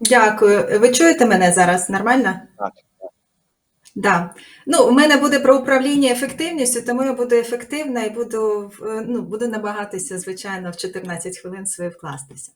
Дякую. Ви чуєте мене зараз нормально? Так. Да. Ну, у мене буде про управління ефективністю, тому я буду ефективна і буду, ну, буду намагатися, звичайно, в 14 хвилин свої вкластися.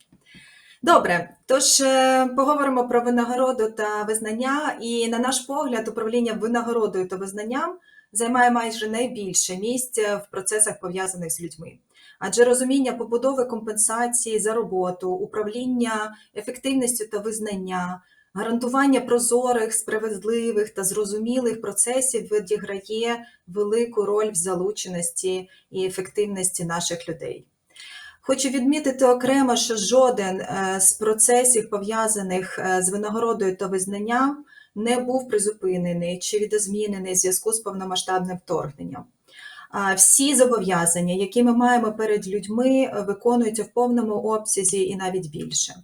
Добре, тож е, поговоримо про винагороду та визнання. І на наш погляд, управління винагородою та визнанням займає майже найбільше місця в процесах пов'язаних з людьми. Адже розуміння побудови компенсації за роботу, управління ефективністю та визнання, гарантування прозорих, справедливих та зрозумілих процесів відіграє велику роль в залученості і ефективності наших людей. Хочу відмітити окремо, що жоден е, з процесів, пов'язаних е, з винагородою та визнанням, не був призупинений чи відозмінений в зв'язку з повномасштабним вторгненням. Всі зобов'язання, які ми маємо перед людьми, е, виконуються в повному обсязі і навіть більше.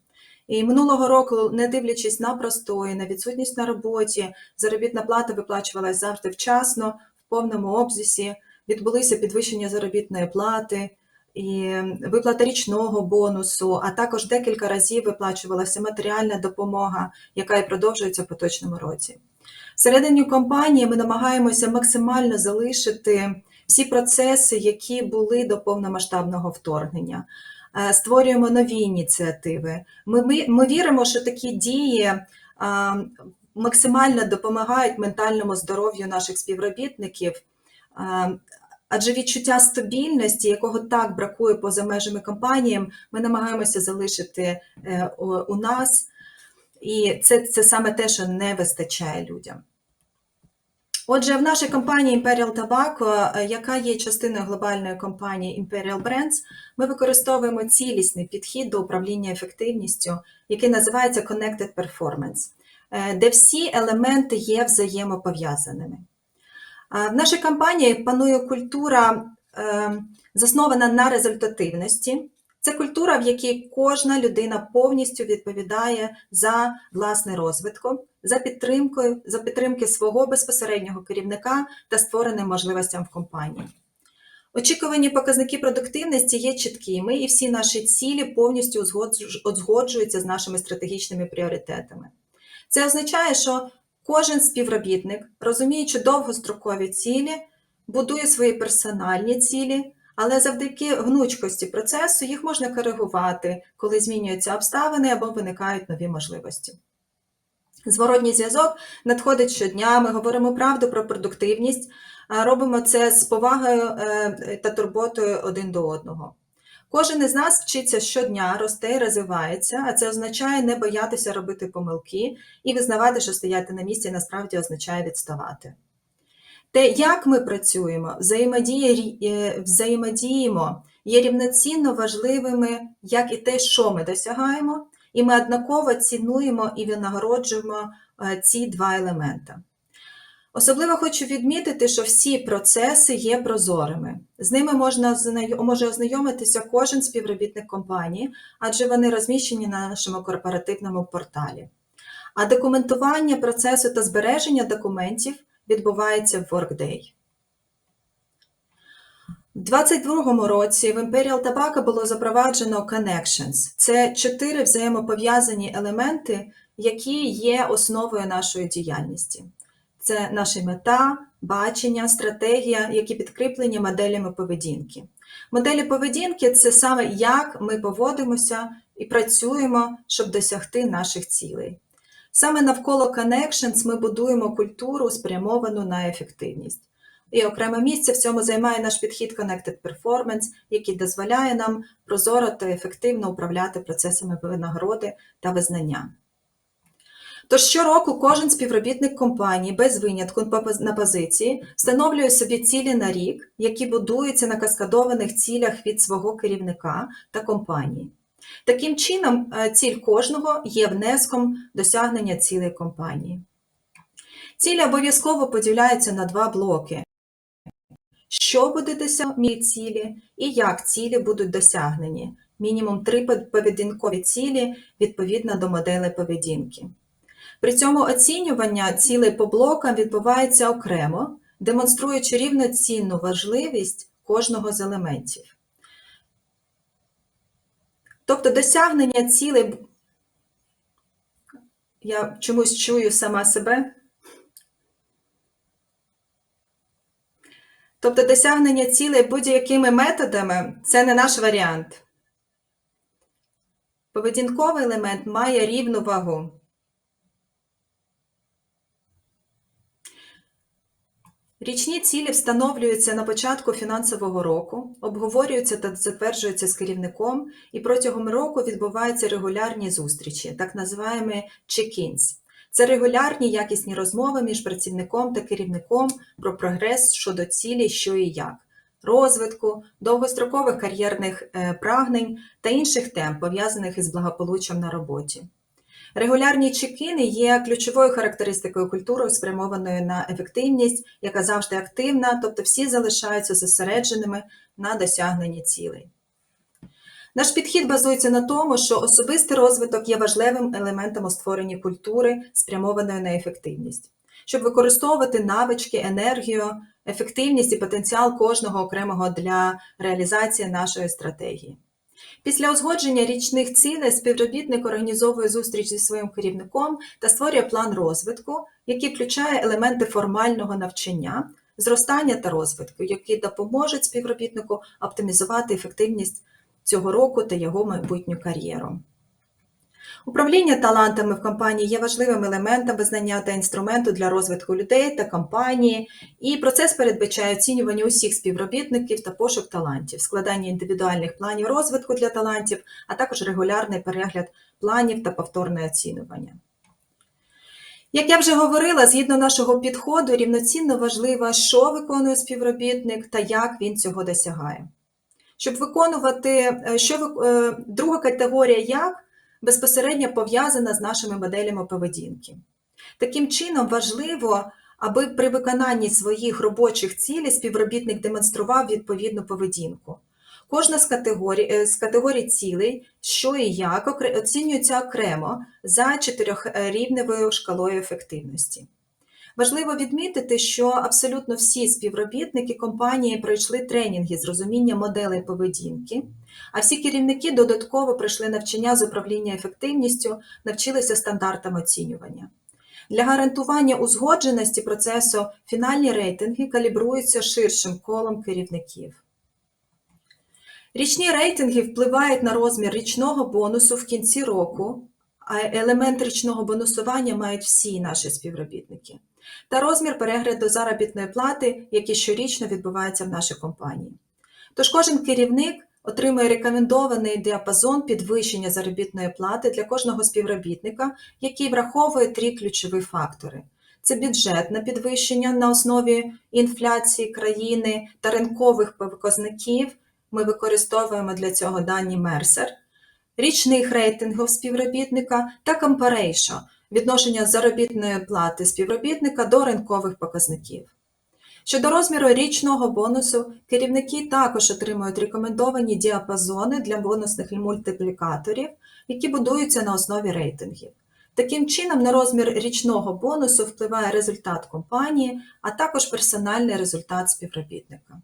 І минулого року, не дивлячись на простої, на відсутність на роботі, заробітна плата виплачувалася завжди вчасно, в повному обсязі, відбулися підвищення заробітної плати і виплата річного бонусу, а також декілька разів виплачувалася матеріальна допомога, яка і продовжується в поточному році. Всередині компанії ми намагаємося максимально залишити всі процеси, які були до повномасштабного вторгнення. Е, Створюємо нові ініціативи. Ми, ми, ми віримо, що такі дії а, максимально допомагають ментальному здоров'ю наших співробітників. А, Адже відчуття стабільності, якого так бракує поза межами компанії, ми намагаємося залишити е, у нас, і це, це саме те, що не вистачає людям. Отже, в нашій компанії Imperial Tobacco, е, яка є частиною глобальної компанії Imperial Brands, ми використовуємо цілісний підхід до управління ефективністю, який називається Connected Performance, е, де всі елементи є взаємопов'язаними. В нашій компанії панує культура, е, заснована на результативності. Це культура, в якій кожна людина повністю відповідає за власний розвиток, за підтримкою, за підтримки свого безпосереднього керівника та створеним можливостям в компанії. Очікувані показники продуктивності є чіткими, і всі наші цілі повністю узгоджуються з нашими стратегічними пріоритетами. Це означає, що кожен співробітник, розуміючи довгострокові цілі, будує свої персональні цілі, але завдяки гнучкості процесу їх можна коригувати, коли змінюються обставини або виникають нові можливості. Зворотній зв'язок надходить щодня. Ми говоримо правду про продуктивність, робимо це з повагою е, та турботою один до одного. Кожен із нас вчиться щодня, росте і розвивається, а це означає не боятися робити помилки і визнавати, що стояти на місці насправді означає відставати. Те, як ми працюємо, е, взаємодіємо, є рівноцінно важливими, як і те, що ми досягаємо, і ми однаково цінуємо і винагороджуємо е, ці два елемента. Особливо хочу відмітити, що всі процеси є прозорими. З ними можна може ознайомитися кожен співробітник компанії, адже вони розміщені на нашому корпоративному порталі. А документування процесу та збереження документів відбувається в Workday. У 2022 році в Imperial Tobacco було запроваджено Connections. Це чотири взаємопов'язані елементи, які є основою нашої діяльності. Це наша мета, бачення, стратегія, які підкріплені моделями поведінки. Моделі поведінки це саме як ми поводимося і працюємо, щоб досягти наших цілей. Саме навколо Connections ми будуємо культуру, спрямовану на ефективність. І окреме місце в цьому займає наш підхід Connected Performance, який дозволяє нам прозоро та ефективно управляти процесами винагороди та визнання. Тож щороку кожен співробітник компанії без винятку на позиції встановлює собі цілі на рік, які будуються на каскадованих цілях від свого керівника та компанії. Таким чином, е, ціль кожного є внеском досягнення цілей компанії. Цілі обов'язково поділяються на два блоки: що буде досягнені цілі і як цілі будуть досягнені. Мінімум три поведінкові цілі відповідно до моделей поведінки. При цьому оцінювання цілей по блокам відбувається окремо, демонструючи рівноцінну важливість кожного з елементів. Тобто досягнення цілей Я чомусь чую сама себе. Тобто досягнення цілей будь-якими методами це не наш варіант. Поведінковий елемент має рівну вагу. Річні цілі встановлюються на початку фінансового року, обговорюються та затверджуються з керівником, і протягом року відбуваються регулярні зустрічі, так називаємо check-ins. Це регулярні якісні розмови між працівником та керівником про прогрес щодо цілі, що і як, розвитку, довгострокових кар'єрних е, прагнень та інших тем, пов'язаних із благополуччям на роботі. Регулярні чекіни є ключовою характеристикою культури, спрямованої на ефективність, яка завжди активна, тобто всі залишаються зосередженими на досягненні цілей. Наш підхід базується на тому, що особистий розвиток є важливим елементом у створенні культури, спрямованої на ефективність, щоб використовувати навички, енергію, ефективність і потенціал кожного окремого для реалізації нашої стратегії. Після узгодження річних цілей співробітник організовує зустріч зі своїм керівником та створює план розвитку, який включає елементи формального навчання, зростання та розвитку, які допоможуть співробітнику оптимізувати ефективність цього року та його майбутню кар'єру. Управління талантами в компанії є важливим елементом визнання та інструменту для розвитку людей та компанії, і процес передбачає оцінювання усіх співробітників та пошук талантів, складання індивідуальних планів розвитку для талантів, а також регулярний перегляд планів та повторне оцінювання. Як я вже говорила, згідно нашого підходу, рівноцінно важливо, що виконує співробітник та як він цього досягає. Щоб виконувати, що е, друга категорія як безпосередньо пов'язана з нашими моделями поведінки. Таким чином, важливо, аби при виконанні своїх робочих цілей співробітник демонстрував відповідну поведінку. Кожна з категорій, е, з категорій цілей, що і як, оцінюється окремо за чотирьохрівневою шкалою ефективності. Важливо відмітити, що абсолютно всі співробітники компанії пройшли тренінги з розуміння моделей поведінки, а всі керівники додатково пройшли навчання з управління ефективністю, навчилися стандартам оцінювання. Для гарантування узгодженості процесу фінальні рейтинги калібруються ширшим колом керівників. Річні рейтинги впливають на розмір річного бонусу в кінці року, а елемент річного бонусування мають всі наші співробітники та розмір перегляду заробітної плати, який щорічно відбувається в нашій компанії. Тож кожен керівник отримує рекомендований діапазон підвищення заробітної плати для кожного співробітника, який враховує три ключові фактори. Це бюджетне підвищення на основі інфляції країни та ринкових показників. Ми використовуємо для цього дані Мерсер, річних рейтингів співробітника та Comparation – відношення заробітної плати співробітника до ринкових показників. Щодо розміру річного бонусу, керівники також отримують рекомендовані діапазони для бонусних мультиплікаторів, які будуються на основі рейтингів. Таким чином, на розмір річного бонусу впливає результат компанії, а також персональний результат співробітника.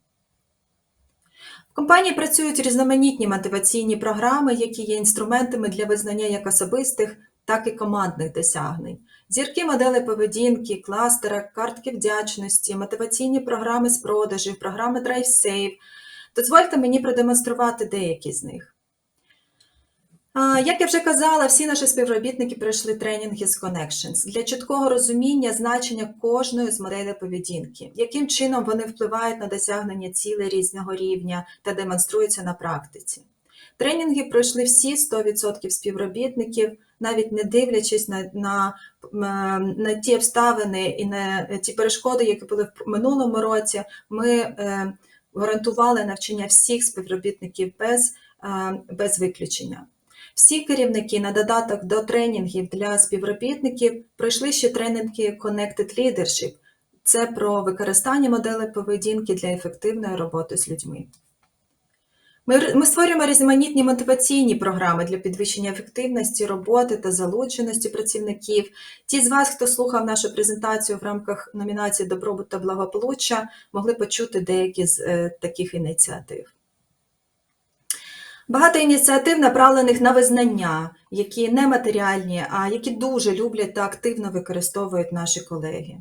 В компанії працюють різноманітні мотиваційні програми, які є інструментами для визнання як особистих, так і командних досягнень. Зірки модели поведінки, кластера, картки вдячності, мотиваційні програми з продажів, програми DriveSave. Дозвольте мені продемонструвати деякі з них. Як я вже казала, всі наші співробітники пройшли тренінги з Connections для чіткого розуміння значення кожної з моделей поведінки, яким чином вони впливають на досягнення цілей різного рівня та демонструються на практиці. Тренінги пройшли всі 100% співробітників, навіть не дивлячись на на, на ті обставини і на ті перешкоди, які були в минулому році, ми е, гарантували навчання всіх співробітників без, е, без виключення. Всі керівники на додаток до тренінгів для співробітників пройшли ще тренінги Connected Leadership. Це про використання моделей поведінки для ефективної роботи з людьми. Ми ми створюємо різноманітні мотиваційні програми для підвищення ефективності роботи та залученості працівників. Ті з вас, хто слухав нашу презентацію в рамках номінації Добробут та благополуччя, могли почути деякі з е, таких ініціатив. Багато ініціатив направлених на визнання, які не матеріальні, а які дуже люблять та активно використовують наші колеги.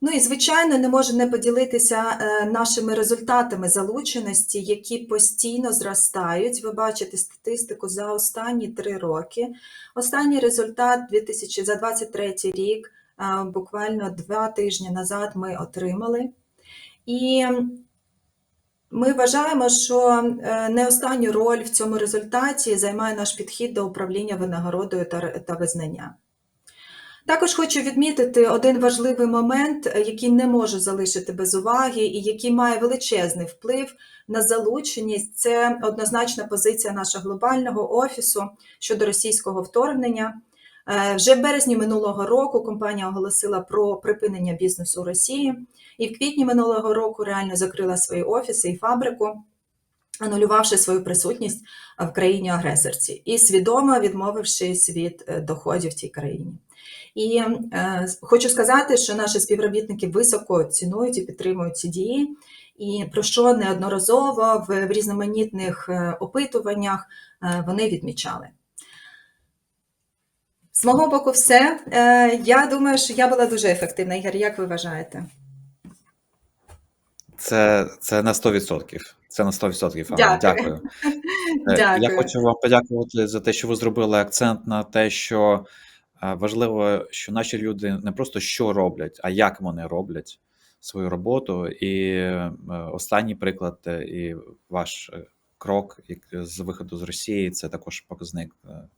Ну і звичайно, не можу не поділитися е, нашими результатами залученості, які постійно зростають. Ви бачите статистику за останні три роки. Останній результат 2000, за 23 рік, е, буквально два тижні назад, ми отримали. І ми вважаємо, що е, не останню роль в цьому результаті займає наш підхід до управління винагородою та визнання. Також хочу відмітити один важливий момент, е, який не можу залишити без уваги, і який має величезний вплив на залученість. Це однозначна позиція нашого глобального офісу щодо російського вторгнення. Е, Вже в березні минулого року компанія оголосила про припинення бізнесу у Росії, і в квітні минулого року реально закрила свої офіси і фабрику, анулювавши свою присутність в країні-агресорці і свідомо відмовившись від е, доходів в тій країні. І е, хочу сказати, що наші співробітники високо цінують і підтримують ці дії, і про що неодноразово в, в різноманітних е, опитуваннях е, вони відмічали. З мого боку, все. Е, Я думаю, що я була дуже ефективна. Ігор, як ви вважаєте? Це, це на 100%. Це на 100%. Анна. Дякую. Дякую. Е, Я хочу вам подякувати за те, що ви зробили акцент на те, що е, важливо, що наші люди не просто що роблять, а як вони роблять свою роботу. І е, останній приклад, і ваш крок з виходу з Росії, це також показник